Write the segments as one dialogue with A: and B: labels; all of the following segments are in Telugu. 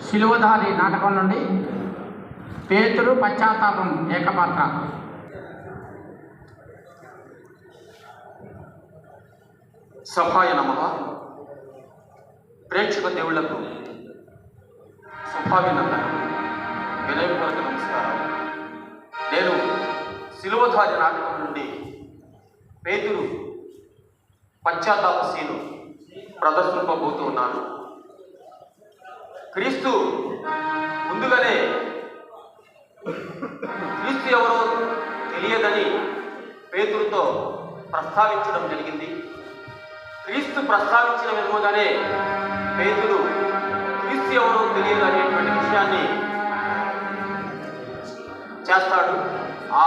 A: శిలువధారి నాటకం నుండి పేతురు పశ్చాత్తాపం ఏకపాత్ర.
B: సభాయ నమ. ప్రేక్షక దేవుళ్ళకు శుభాభినందన వినయపూర్వక నమస్కారం నేను శిలువధారి నాటకం నుండి పేతురు పశ్చాత్తాప సీను ప్రదర్శింపబోతూ ఉన్నాను. క్రీస్తు ముందుగానే క్రీస్తు ఎవరో తెలియదని పేతుడితో ప్రస్తావించడం జరిగింది. క్రీస్తు ప్రస్తావించిన విధముగానే పేతుడు క్రీస్తు ఎవరో తెలియదు అనేటువంటి విషయాన్ని చేస్తాడు. ఆ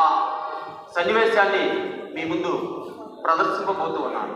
B: సన్నివేశాన్ని మీ ముందు ప్రదర్శింపబోతూ ఉన్నాను.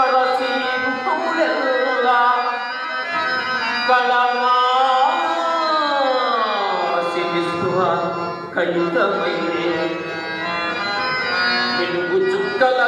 B: సరసీ కళమా శివిస్తువ వెలుగు చుక్కల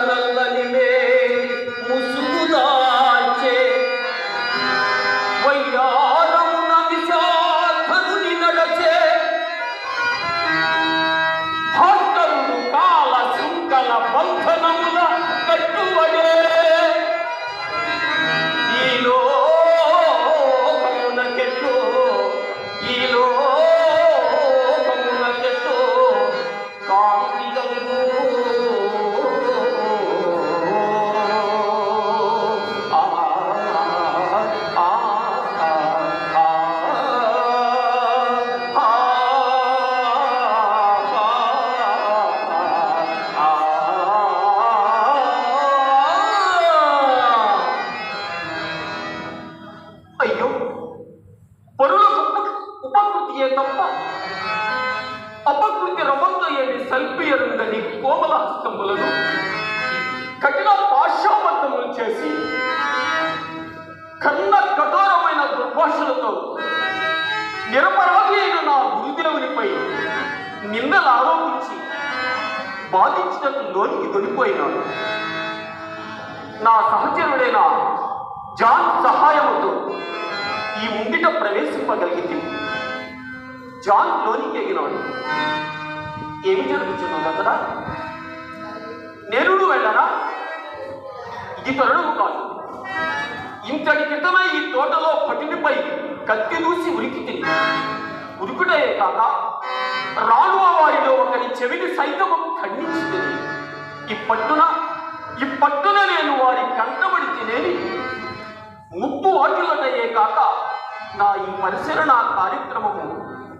B: అపకృతి రమంతో ఏమి సల్పియరుందని కోమల హస్తములను కఠిన పాశాబద్ధములు చేసి కన్న కఠోరమైన దుర్భాషలతో నిరపరాధి అయిన నా గురుదేవునిపై నిందలు ఆరోపించి బాధించిన లోనికి కొనిపోయినాడు నా సహచరుడైన జాన్ సహాయముతో ఈ ముంగిట ప్రవేశింపగలిగింది జాన్ లోనికి ఎగినాడు. ఏమి జరుగుతున్నది అక్కడ నేరుడు వెళ్ళరా ఇది తరుణము కాదు. ఇంతటి క్రితమై ఈ తోటలో పటినిపై కత్తి దూసి ఉరికి తిని ఉరుకుటే కాక రానువ వారిలో ఒకరి చెవిని సైతము ఖండించింది ఈ పట్టున ఈ పట్టున నేను వారి కంటబడి తినేది ముప్పు వాటిలటయే కాక నా ఈ పరిశీలన కార్యక్రమము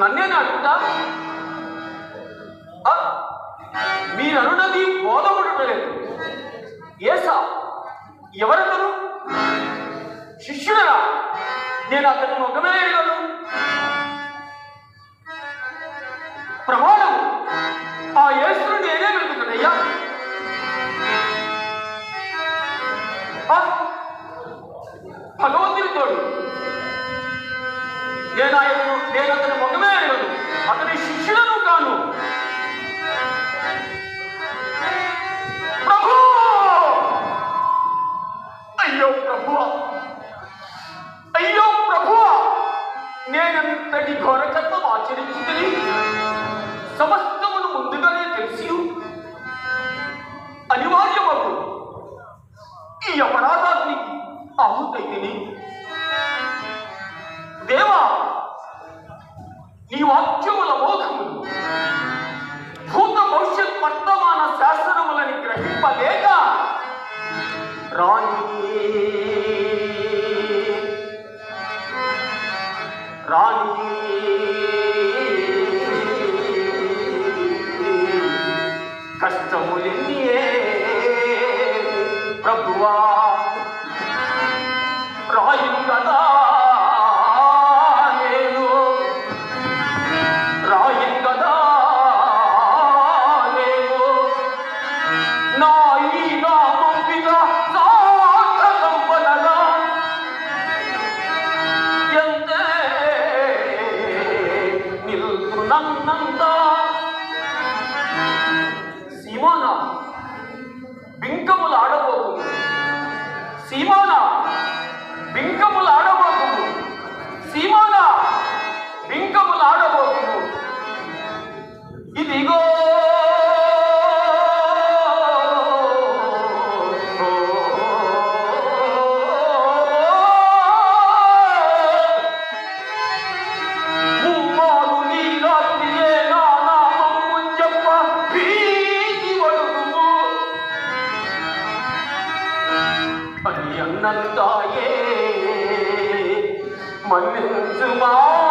B: నన్నే అడుగుతా మీరనున్నది బోధముడలేదు ఏసా ఎవరతను? శిష్యుడరా? నేను అతను ముఖమే అడగను ప్రమాణం. ఆ యేసును నేనే వెళ్తున్నానయ్యా భగవంతుని తోడు. నేను ఆయన கண்ணன் தாயே மன்னன்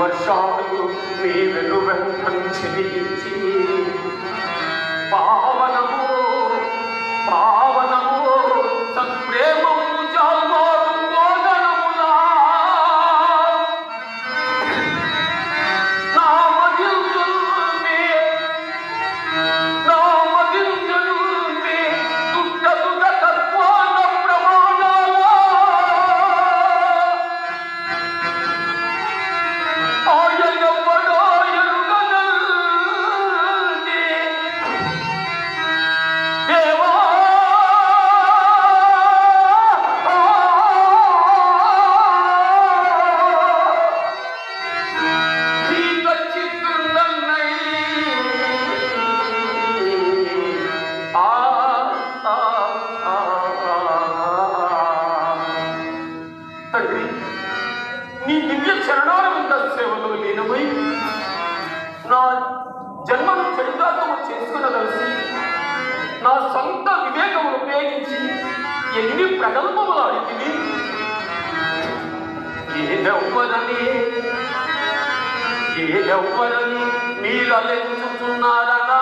B: వర్షాలు నీ వెనువెంటం చేయించి పావనము పా ఎన్ని ప్రకంపములు అడిగింది ఏదెవ్వరని? ఏదెవ్వరని మీరు అలెంచుతున్నారనా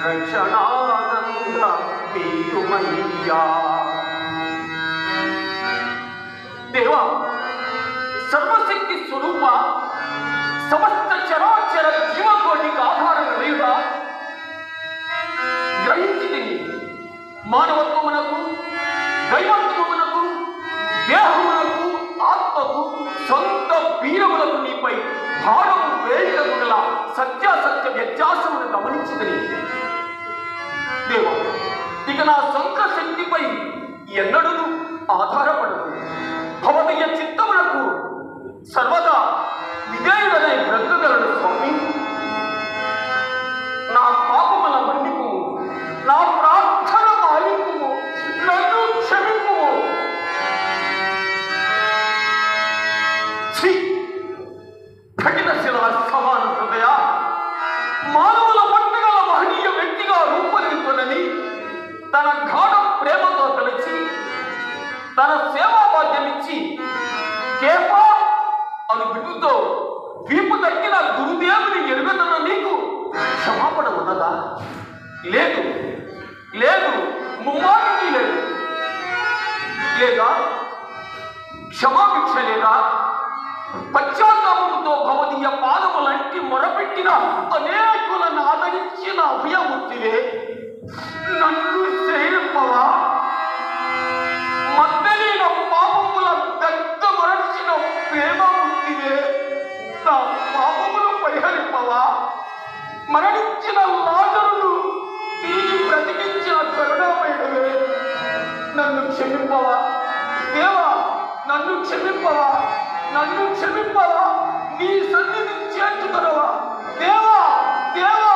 B: రక్షణానంద మీరుమయ్యా దేవా సర్వశక్తి స్వరూప సమస్త చరాచర జీవకోటికి ఆధారం లేవుగా గ్రహించి మానవత్వమునకు దైవత్వమునకు దేహమునకు ఆత్మకు సొంత వీరములకు నీపై భారము వేయటము గల సత్యాసత్య వ్యత్యాసమును గమనించదని దేవా ఇక నా సొంత శక్తిపై ఎన్నడూ ఆధారపడదు. భవదీయ చిత్తములకు సర్వదా విధేయుడనే బ్రతుకగలను స్వామి. నా పాపముల మన్నిపు నా ప్రార్థన ఆలింపు నన్ను క్షమింపు. శ్రీ లేదా క్షమాభిక్ష లేదా పశ్చాత్తాపంతో భవదీయ పాదములంటి మొరపెట్టిన అనేకులను ఆదరించిన అభయమూర్తివే నన్ను చేయవా మద్దలీన పాపముల పెద్ద మరచిన ప్రేమమూర్తివే నా పాపములు పరిహరింపవా? మరణించిన లాజరును తిరిగి బ్రతికించిన కరుణామయుడువే నన్ను క్షమింపవా దేవా నన్ను క్షమింపవా నన్ను క్షమింపవా నీ సన్నిధిని చేర్చుకునవా దేవా దేవా